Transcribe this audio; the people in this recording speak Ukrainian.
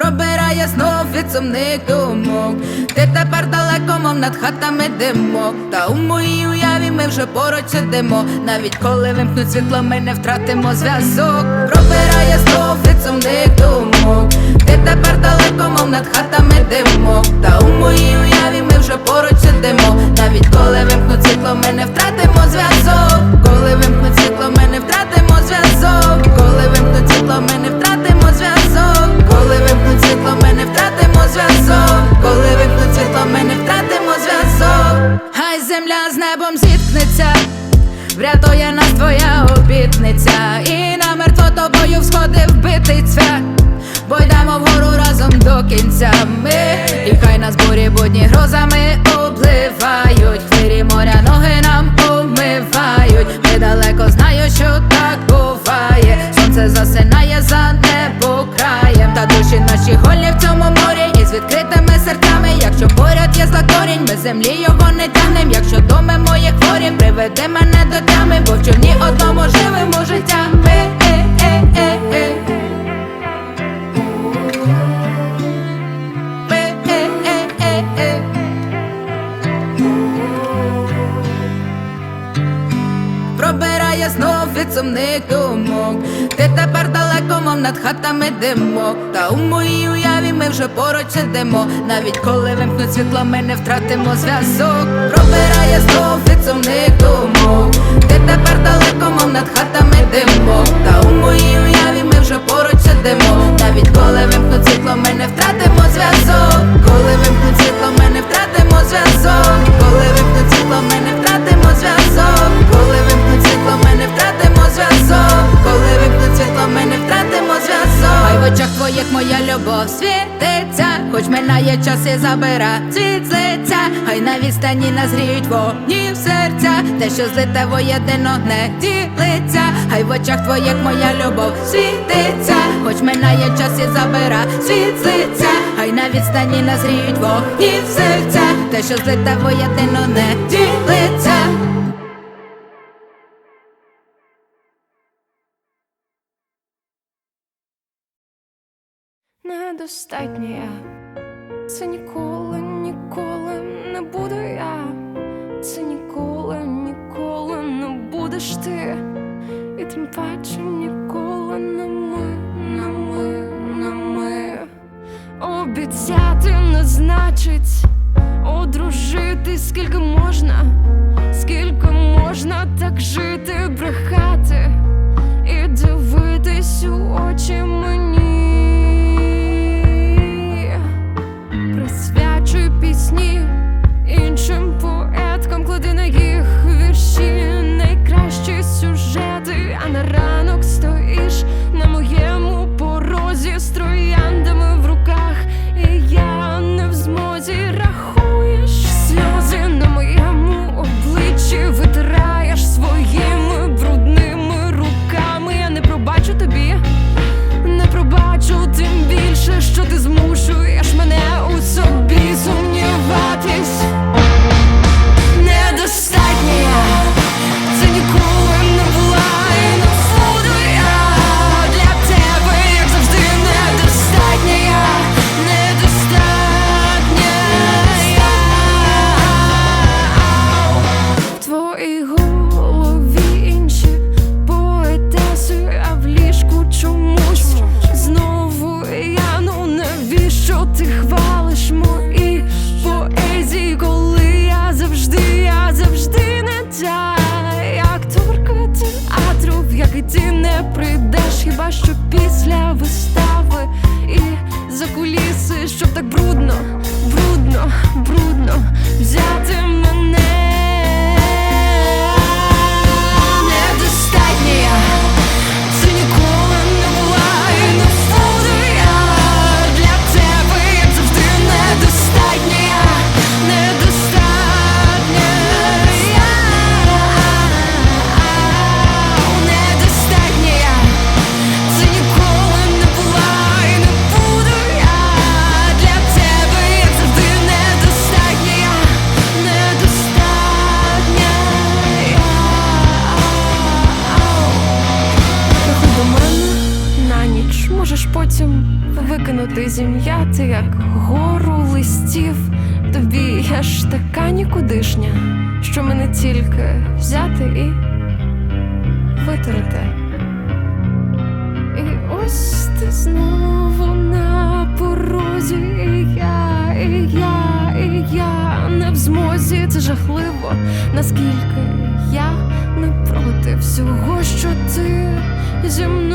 пробирає знов від сумних думок. Ти тепер далеко, мов над хатами димок. Та у моїй уяві ми вже поруч сидимо. Навіть коли вимкнуть світло, ми не втратимо зв'язок. Пробирає знов від сумних думок. Ти тепер далеко, мов над хатами димок. Та у моїй уяві ми вже поруч сидимо. Навіть коли вимкнуть світло, ми не втратимо зв'язок. Тобою всходив битий цвях. Бо йдемо вгору разом до кінця. Ми І хай нас бурі будні грозами обливають. Хвирі моря ноги нам умивають. Ми далеко знаю, що так буває. Сонце засинає за небо краєм. Та душі наші голі в цьому морі. Із відкритими серцями Якщо поряд є зла корінь, ми землі його не тянем Якщо доми мої хворі, приведи мене знов від думок. Ти тепер далеко, мов над хатами димок. Та у моїй уяві ми вже поруч сидимо. Навіть коли вимкнуть світло, ми не втратимо зв'язок. Пробирає знов від сумних думок. Ти тепер далеко, мов над хатами димок. Та у моїй уяві ми вже поруч сидимо любов світиться, хоч минає час і забира світ з лиця, хай на відстані назріють вогні в серця, те, що злите воєдино не ділиться, хай в очах твоїх моя любов світиться, хоч минає час і забира світ з хай на відстані назріють вогні в серця, те, що злите воєдино не ділиться. Недостатня я. Це ніколи, ніколи не буду я. Це ніколи, ніколи не будеш ти. І тим паче ніколи не ми, не ми, не ми. Обіцяти не значить одружити, скільки можна, скільки можна так жити, брехати і дивитись у хіба що після вистави і за куліси, щоб так брудно, брудно, брудно взяти мене. Зім'яти, як гору листів. Тобі я ж така нікудишня, що мене тільки взяти і витерти. І ось ти знову на порозі, і я, і я, і я не в змозі, це жахливо, наскільки я не проти всього, що ти зі мною